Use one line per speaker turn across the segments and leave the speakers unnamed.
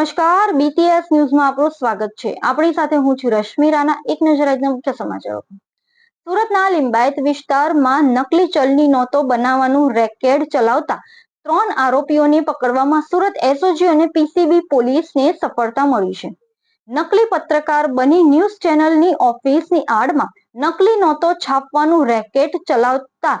નમસ્કાર બીટીએસ ન્યૂઝમાં આપનું સ્વાગત છે. આપણી સાથે હું છું રશ્મિ રાણા. એક નજર આજના મુખ્ય સમાચારો. સુરતના લિંબાયત વિસ્તારમાં નકલી ચલની નોતો બનાવવાનું રેકેડ ચલાવતા ત્રણ આરોપીઓને પકડવામાં સુરત એસઓજી અને પીસીબી પોલીસને સફળતા મળી છે. નકલી પત્રકાર બની ન્યૂઝ ચેનલની ઓફિસની આડમાં નકલી નોતો છાપવાનું રેકેટ ચલાવતા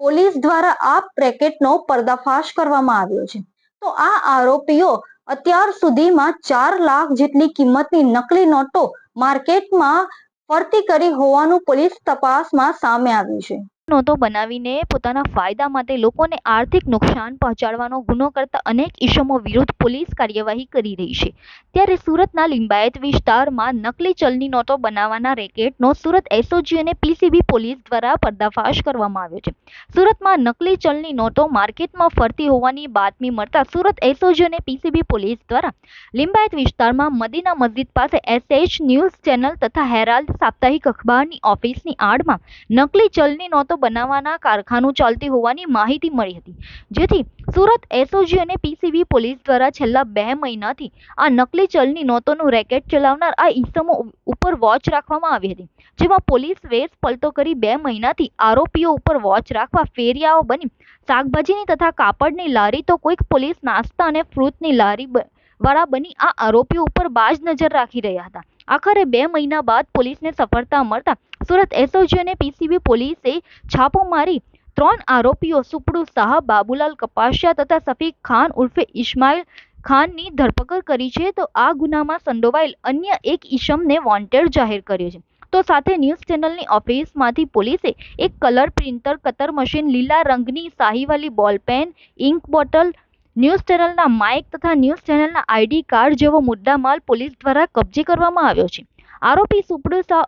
પોલીસ દ્વારા આ રેકેટનો પર્દાફાશ કરવામાં આવ્યો છે. તો આ આરોપીઓ અત્યાર સુધીમાં ચાર લાખ જેટલી કિંમતની નકલી નોટો માર્કેટમાં ફરતી કરી હોવાનું પોલીસ તપાસમાં સામે આવ્યું છે.
નોટો બનાવીને પોતાના ફાયદા માટે લોકોને આર્થિક નુકસાન પહોંચાડવાનો ગુનો કરતા અનેક ઇસમો વિરુદ્ધ પોલીસ કાર્યવાહી કરી રહી છે. ત્યારે સુરતના લિંબાયત વિસ્તારમાં નકલી ચલની નોટો બનાવવાના રેકેટનો સુરત એસઓજી અને પીસીબી પોલીસ દ્વારા પર્દાફાશ કરવામાં આવ્યો છે. સુરતમાં નકલી ચલની નોટો માર્કેટમાં ફરતી હોવાની બાતમી મળતા સુરત એસઓજી અને પીસીબી પોલીસ દ્વારા લિંબાયત વિસ્તારમાં મદીના મસ્જિદ પાસે એસએચ ન્યૂઝ ચેનલ તથા હેરાલ્ડ સાપ્તાહિક અખબારની ઓફિસની આડમાં નકલી ચલની નોટો બનાવવાના કારખાનું ચાલતી હોવાની માહિતી મળી હતી. જેથી સુરત એસઓજી અને પીસીબી પોલીસ દ્વારા છેલ્લા બે મહિનાથી આ નકલી ચલની નોતોનું રેકેટ ચલાવનાર આ ઈસમો ઉપર વોચ રાખવામાં આવી હતી. જેમાં પોલીસ વેસ પલટો કરી બે મહિનાથી આરોપીઓ ઉપર વોચ રાખવા ફેરિયાઓ બની. શાકભાજીની તથા કાપડની લારી તો કોઈક પોલીસ નાસ્તા અને ફ્રૂટની લારી વાળા બની આ આરોપીઓ ઉપર બાજ નજર રાખી રહ્યા હતા. આખરે બે મહિના બાદ પોલીસને સફળતા મળતા સુરત એસઓજી અને પીસીબી પોલીસે છાપો મારી ત્રણ આરોપીઓ સુપડુ શાહ, બાબુલાલ કપાસિયા તથા સફીક ખાન ઉર્ફે ઇસ્માઇલ ખાનની ધરપકડ કરી છે. તો આ ગુનામાં સંડોવાયેલ અન્ય એક ઈશમને વોન્ટેડ જાહેર કર્યો છે. તો સાથે ન્યૂઝ ચેનલની ઓફિસમાંથી પોલીસે એક કલર પ્રિન્ટર, કતર મશીન, લીલા રંગની શાહીવાલી ball pen ink bottle, news ચેનલના માઇક તથા ન્યૂઝ ચેનલના આઈડી કાર્ડ જેવો મુદ્દામાલ પોલીસ દ્વારા કબજે કરવામાં આવ્યો છે. આરોપી સુપડુ શાહ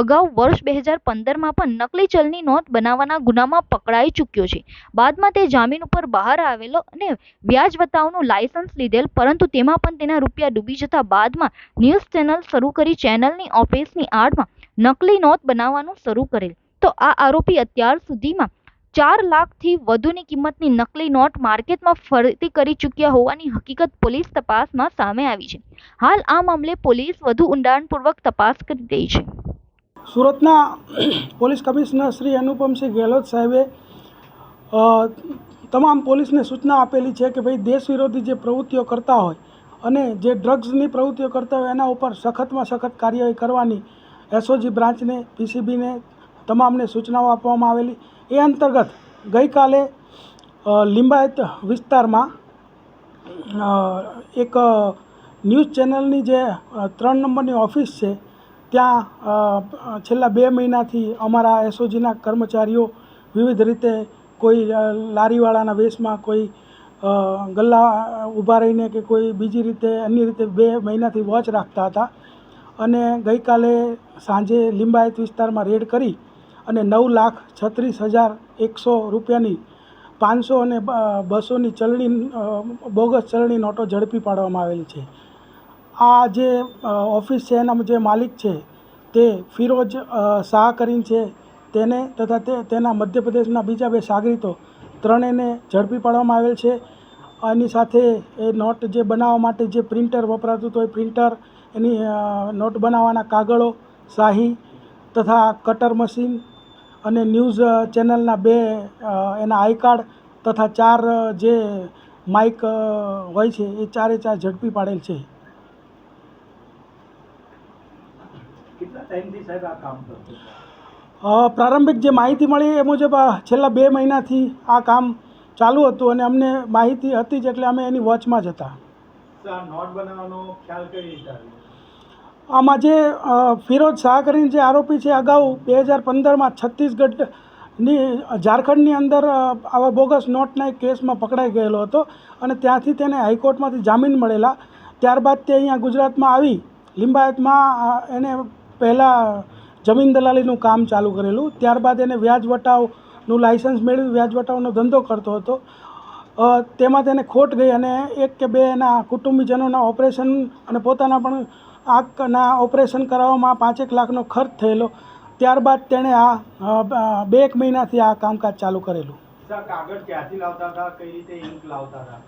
અગાઉ વર્ષ બે હજાર પંદરમાં પણ નકલી ચલની નોટ બનાવવાના ગુનામાં પકડાઈ ચૂક્યો છે. બાદમાં તે જામીન ઉપર બહાર આવેલો અને વ્યાજ વતાવનું લાયસન્સ લીધેલ, પરંતુ તેમાં પણ તેના રૂપિયા ડૂબી જતા બાદમાં ન્યૂઝ ચેનલ શરૂ કરી ચેનલની ઓફિસની આડમાં નકલી નોટ બનાવવાનું શરૂ કરેલ. તો આ આરોપી અત્યાર સુધીમાં ચાર લાખથી વધુની કિંમતની નકલી નોટ માર્કેટમાં ફરતી કરી ચૂક્યા હોવાની હકીકત પોલીસ તપાસમાં સામે આવી છે. હાલ આ મામલે પોલીસ વધુ ઊંડાણપૂર્વક તપાસ કરી રહી છે.
સુરતના પોલીસ કમિશનર શ્રી અનુપમસિંહ ગેહલોત સાહેબે તમામ પોલીસને સૂચના આપેલી છે કે ભાઈ દેશ વિરોધી જે પ્રવૃત્તિઓ કરતા હોય અને જે ડ્રગ્સની પ્રવૃત્તિઓ કરતા હોય એના ઉપર સખતમાં સખત કાર્યવાહી કરવાની એસઓજી બ્રાન્ચને, પીસીબીને તમામને સૂચનાઓ આપવામાં આવેલી. એ અંતર્ગત ગઈકાલે લિંબાયત વિસ્તારમાં એક ન્યૂઝ ચેનલની જે ત્રણ નંબરની ઓફિસ છે, ત્યાં છેલ્લા બે મહિનાથી અમારા એસઓજીના કર્મચારીઓ વિવિધ રીતે કોઈ લારીવાળાના વેશમાં કોઈ ગલ્લા ઊભા રહીને કે કોઈ બીજી રીતે, અન્ય રીતે બે મહિનાથી વોચ રાખતા હતા. અને ગઈકાલે સાંજે લિંબાયત વિસ્તારમાં રેડ કરી અને નવ લાખ છત્રીસ હજાર એકસો રૂપિયાની પાંચસો અને બસોની ચલણી બોગસ ચલણી નોટો ઝડપી પાડવામાં આવેલી છે. આ જે ઓફિસ છે એના જે માલિક છે, તે ફિરોજ શાહ કરીને છે. તેને તથા તે, તેના મધ્યપ્રદેશના બીજા બે સાગરીતો ત્રણેયને ઝડપી પાડવામાં આવેલ છે. એની સાથે એ નોટ જે બનાવવા માટે જે પ્રિન્ટર વપરાતું હતું, એ પ્રિન્ટર, એની નોટ બનાવવાના કાગળો, શાહી તથા કટર મશીન અને ન્યૂઝ ચેનલના બે એના આઈ કાર્ડ તથા ચાર જે માઇક હોય છે એ ચારે ચાર ઝડપી પાડેલ છે. પ્રારંભિક જે માહિતી મળી એ મુજબ છેલ્લા બે મહિનાથી આ કામ ચાલુ હતું અને અમને માહિતી હતી જ એટલે અમે એની વોચમાં જ હતા.
નોટ બનાવવાનો ખ્યાલ કઈ રીતે આવ્યો?
આમાં જે ફિરોજ શાહ કરીને જે આરોપી છે અગાઉ, બે હજાર પંદરમાં છત્તીસગઢની, ઝારખંડની અંદર આવા બોગસ નોટના એક કેસમાં પકડાઈ ગયેલો હતો અને ત્યાંથી તેને હાઈકોર્ટમાંથી જામીન મળેલા. ત્યારબાદ તે અહીંયા ગુજરાતમાં આવી. લિંબાયતમાં એને પહેલાં જમીન દલાલીનું કામ ચાલુ કરેલું. ત્યારબાદ એને વ્યાજ વટાવનું લાયસન્સ મેળવી, વ્યાજ વટાવનો ધંધો કરતો હતો. તેમાં તેને ખોટ ગઈ અને એક કે બે એના કુટુંબીજનોના ઓપરેશન અને પોતાના પણ આંખના ઓપરેશન કરાવવામાં પાંચેક લાખનો ખર્ચ થયેલો. ત્યારબાદ તેણે આ બે એક મહિનાથી આ કામકાજ ચાલુ કરેલું.
સર કાગળ ક્યાંથી લાવતા હતા? કઈ રીતે ઇંક લાવતા હતા?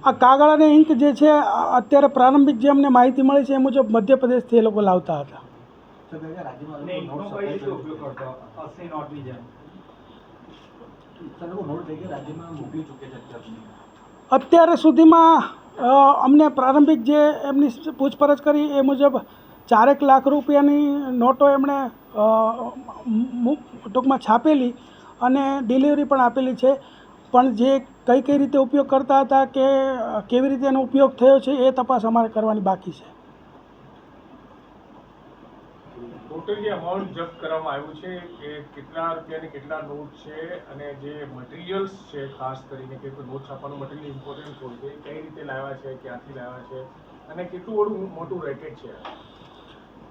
આ કાગળ અને ઇંક જે છે અત્યારે પ્રારંભિક જે અમને માહિતી મળી છે એ મુજબ મધ્યપ્રદેશથી એ લોકો લાવતા હતા. અત્યારે સુધીમાં અમને પ્રારંભિક જે એમની પૂછપરછ કરી એ મુજબ ચારેક લાખ રૂપિયાની નોટો એમણે ટૂંકમાં છાપેલી અને ડિલિવરી પણ આપેલી છે. પણ જે કઈ કઈ રીતે ઉપયોગ કરતા હતા કે કેવી રીતે એનો ઉપયોગ થયો છે એ તપાસ અમારે કરવાની બાકી છે.
ટોટલ જે અમાઉન્ટ જપ્ત કરવામાં આવ્યું છે કે કેટલા રૂપિયાની કેટલા નોટ છે અને જે મટીરિયલ્સ છે, ખાસ કરીને કે નોટ છાપવાનું મટીરિયલ ઇમ્પોર્ટન્ટ હોય છે કઈ રીતે લાવ્યા છે, ક્યાંથી લાવ્યા છે અને કેટલું મોટું રેકેટ છે?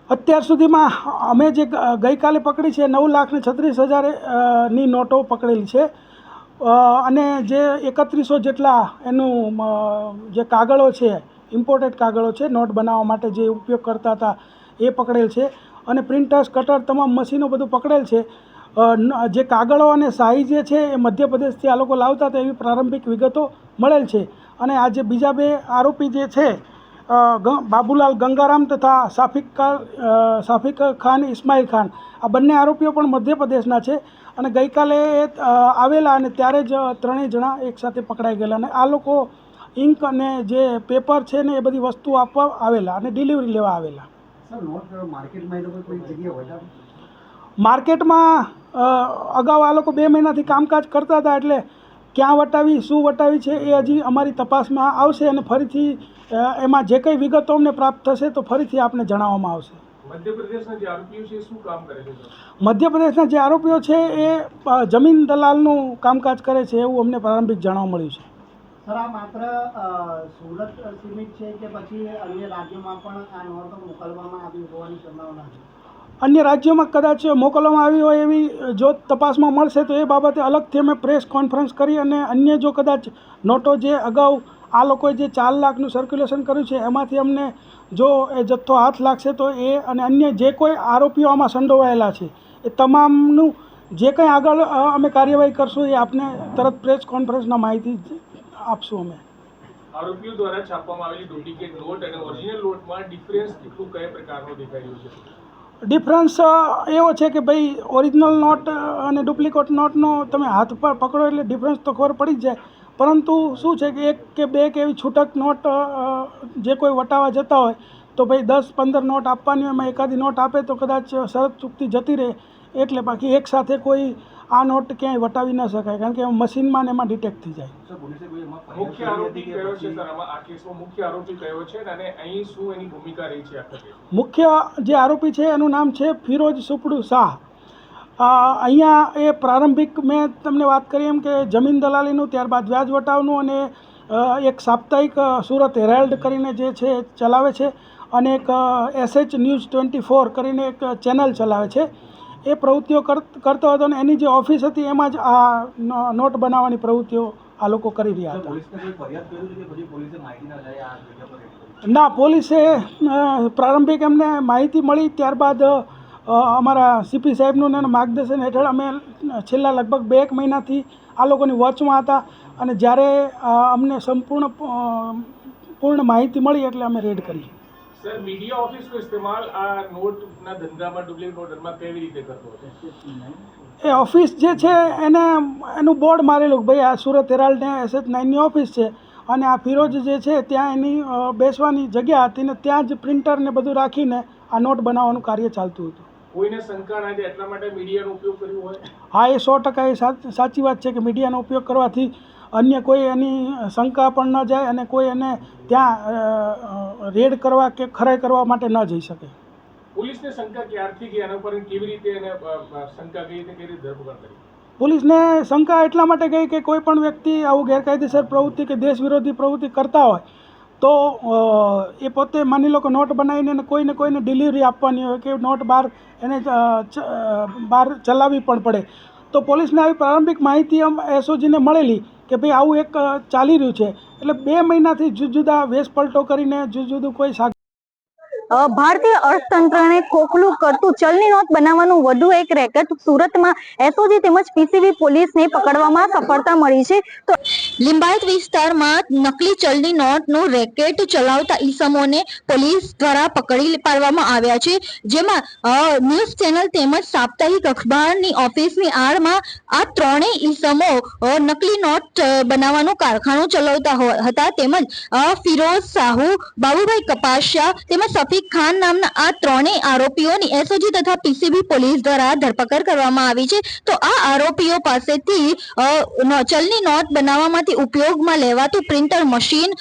અત્યાર સુધીમાં અમે જે ગઈકાલે પકડી છે નવ લાખ ને છત્રીસ હજારની નોટો પકડેલી છે. અને જે એકત્રીસો જેટલા એનું જે કાગળો છે ઇમ્પોર્ટેડ કાગળો છે, નોટ બનાવવા માટે જે ઉપયોગ કરતા હતા, એ પકડેલ છે. અને પ્રિન્ટર્સ કટર તમામ મશીનો બધું પકડેલ છે. જે કાગળો અને શાહી જે છે એ મધ્યપ્રદેશથી આ લોકો લાવતા હતા એવી પ્રારંભિક વિગતો મળેલ છે. અને આ જે બીજા બે આરોપી જે છે બાબુલાલ ગંગારામ તથા સાફિક સાફિક ખાન ઇસ્માઇલ ખાન, આ બંને આરોપીઓ પણ મધ્યપ્રદેશના છે. અને ગઈકાલે આવેલા અને ત્યારે જ ત્રણેય જણા એકસાથે પકડાઈ ગયેલા અને આ લોકો ઇંક અને જે પેપર છે ને એ બધી વસ્તુઓ આપવા, આવેલા અને ડિલિવરી લેવા આવેલા. માર્કેટમાં અગાઉ આ લોકો બે મહિનાથી કામકાજ કરતા હતા એટલે ક્યાં વટાવી શું વટાવી છે એ હજી અમારી તપાસમાં આવશે અને ફરીથી એમાં જે કંઈ વિગતો અમને પ્રાપ્ત થશે તો ફરીથી આપને જણાવવામાં આવશે.
મધ્યપ્રદેશના જે આરોપીઓ છે એ શું કામ કરે છે સર?
મધ્યપ્રદેશના જે આરોપીઓ છે એ અ, જમીન દલાલનું કામકાજ કરે છે એવું અમને પ્રારંભિક જાણવા મળ્યું છે.
સર, આ માત્ર સુરત સીમિત છે કે પછી અન્ય રાજ્યોમાં પણ આ નોટો મોકલવામાં આવી હોવાની સંભાવના છે?
અન્ય રાજ્યોમાં કદાચ મોકલવામાં આવી હોય એવી જો તપાસમાં મળશે તો એ બાબતે અલગથી અમે પ્રેસ કોન્ફરન્સ કરી અને અન્ય જો કદાચ નોટો જે અગાઉ આ લોકોએ જે ચાર લાખનું સર્ક્યુલેશન કર્યું છે, એમાંથી અમને જો એ જથ્થો હાથ લાગશે તો એ અને અન્ય જે કોઈ આરોપીઓ આમાં સંડોવાયેલા છે, એ તમામનું જે કંઈ આગળ અમે કાર્યવાહી કરશું એ આપને તરત પ્રેસ કોન્ફરન્સના માહિતી આપશું અમે.
આરોપીઓ દ્વારા છાપવામાં આવેલી ડુપ્લિકેટ નોટ અને ઓરિજિનલ નોટમાં ડિફરન્સ કેટલું કયા પ્રકારનો દેખાઈ રહ્યો છે?
ડિફરન્સ એવો છે કે ભાઈ ઓરિજિનલ નોટ અને ડુપ્લિકેટ નોટનો તમે હાથ પર પકડો એટલે ડિફરન્સ તો ખબર પડી જ જાય. પરંતુ શું છે કે એક કે બે કે એવી છૂટક નોટ જે કોઈ વટાવા જતા હોય તો ભાઈ દસ પંદર નોટ આપવાની હોય એમાં એકાદી નોટ આપે તો કદાચ શરત ચૂકતી જતી રહે. એટલે બાકી એક સાથે કોઈ આ નોટ ક્યાંય વટાવી ન શકાય કારણ કે મશીનમાં ને એમાં ડિટેક્ટ થઈ જાય.
મુખ્ય આરોપી કયો છે સર? આ કેસમાં મુખ્ય આરોપી કયો છે અને અહીં શું એની ભૂમિકા રહી છે
મુખ્ય જે આરોપી છે એનું નામ છે ફિરોજ સુપડુ શાહ. અહીંયા એ પ્રારંભિક મેં તમને વાત કરી એમ કે જમીન દલાલીનું ત્યારબાદ વ્યાજ વટાવનું અને એક સાપ્તાહિક સુરત હેરાલ્ડ કરીને જે છે એ ચલાવે છે અને એક એસએચ ન્યૂઝ ટ્વેન્ટી ફોર કરીને એક ચેનલ ચલાવે છે. એ પ્રવૃત્તિઓ કર- કરતો હતો અને એની જે ઓફિસ હતી એમાં જ આ નો- નોટ બનાવવાની પ્રવૃત્તિઓ આ લોકો કરી રહ્યા હતા. ના પોલીસે પ્રારંભિક એમને માહિતી મળી ત્યારબાદ અમારા સીપી સાહેબનું ને માર્ગદર્શન હેઠળ અમે છેલ્લા લગભગ બે એક મહિનાથી આ લોકોની વોચમાં હતા અને જ્યારે અમને સંપૂર્ણ પૂર્ણ માહિતી મળી એટલે અમે રેડ કરી
સર મીડિયા ઓફિસનો ઇસ્તેમાલ આ નોટના ધંધામાં ડુપ્લિકેટ નોટ ધંધામાં કેવી રીતે કરતો હતો
એ ઓફિસ જે છે એને એનું બોર્ડ મારેલું ભાઈ આ સુરત હેરાલ્ડ ને એસએચ નાઇનની ઓફિસ છે અને આ ફિરોજ જે છે ત્યાં એની બેસવાની જગ્યા હતી ને ત્યાં જ પ્રિન્ટર ને બધું રાખીને આ નોટ બનાવવાનું કાર્ય ચાલતું હતું.
કોઈને શંકા ના એટલા માટે મીડિયાનો ઉપયોગ કર્યો હોય?
હા એ સો ટકા એ સાચી વાત છે કે મીડિયાનો ઉપયોગ કરવાથી અન્ય કોઈ એની શંકા પણ ન જાય અને કોઈ એને ત્યાં રેડ કરવા કે ખરાઈ કરવા માટે ન જઈ શકે.
પોલીસને શંકા ક્યારથી ગઈ? એના ઉપર કેવી રીતે એને શંકા ગઈ કેવી રીતે ધરપકડ કરી?
પોલીસને શંકા એટલા માટે ગઈ કે કોઈ પણ વ્યક્તિ આવું ગેરકાયદેસર પ્રવૃત્તિ કે દેશ વિરોધી પ્રવૃત્તિ કરતા હોય તો એ પોતે માની લો કે નોટ બનાવીને કોઈને કોઈને ડિલિવરી આપવાની હોય કે નોટ બહાર એને બહાર ચલાવવી પણ પડે. તો પોલીસને આવી પ્રારંભિક માહિતી એમ એસઓજીને મળેલી કે ભાઈ આવું એક ચાલી રહ્યું છે. એટલે બે મહિનાથી જુદા જુદા વેશ પલટો કરીને જુદું જુદું કોઈ શાક
ભારતીય અર્થતંત્રને ખોખલું કરતું ચલની નોટ બનાવવાનું વધુ એક રેકેટ સુરતમાં એસઓજી તેમજ પીસીબી પોલીસને પકડવામાં સફળતા મળી છે. તો લિંબાયત વિસ્તારમાં નકલી ચલની નોટનું રેકેટ ચલાવતા ઈસમોને પોલીસ દ્વારા પકડી પાડવામાં આવ્યા છે. જેમાં ન્યૂઝ ચેનલ તેમજ સાપ્તાહિક અખબારની ઓફિસની આડમાં આ ત્રણેય ઈસમો નકલી નોટ બનાવવાનું કારખાનું ચલાવતા હતા. તેમજ ફિરોઝ સાહુ બાબુભાઈ કપાસિયા તેમજ સફીક ખાન નામના આ ત્રણેય આરોપીઓની એસઓજી તથા પીસીબી પોલીસ દ્વારા ધરપકડ કરવામાં આવી છે. તો આ આરોપીઓ પાસેથી ચલની નોટ બનાવવામાંથી ઉપયોગમાં લેવાતું પ્રિન્ટર મશીન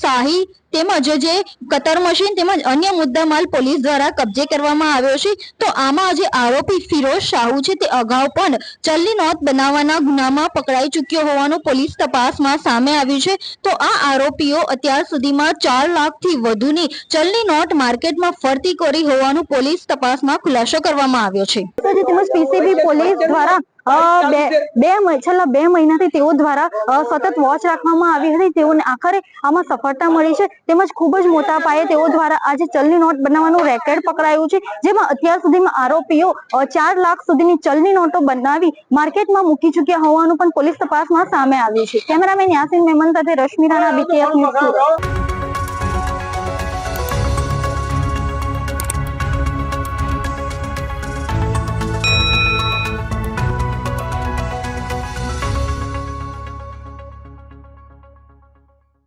શાહી તેમજ જે કતર મશીન તેમજ અન્ય મુદ્દામાલ પોલીસ દ્વારા કબજે કરવામાં આવ્યો છે. તો આમાં જે આરોપી ફિરોઝ શાહુ છે. તે અગાઉ પણ ચલની નોંધ બનાવવાના ગુનામાં પકડાઈ ચૂક્યો હોવાનું પોલીસ તપાસમાં સામે આવ્યું છે. તો આ આરોપીઓ અત્યાર સુધીમાં ચાર લાખથી વધુની ચલની નોટ માર્કેટમાં ફરતી કરી હોવાનું પોલીસ તપાસમાં ખુલાસો કરવામાં આવ્યો છે. તેમજ પીસીબી પોલીસ દ્વારા બે બે છેલ્લા બે મહિનાથી તેઓ દ્વારા સતત વોચ રાખવામાં આવી હતી. તેઓને આખરે આમાં સફળતા મળી છે. તેમજ ખૂબ જ મોટા પાયે તેઓ દ્વારા આજે ચલની નોટ બનાવવાનું રેકેટ પકડાયું છે. જેમાં અત્યાર સુધીમાં આરોપીઓ ચાર લાખ સુધીની ચલની નોટો બનાવી માર્કેટમાં મૂકી ચૂક્યા હોવાનું પણ પોલીસ તપાસમાં સામે આવ્યું છે. કેમેરામેન યાસીન મેમન સાથે રશ્મિ રાણા બીટીએસ ન્યૂઝ સુરત.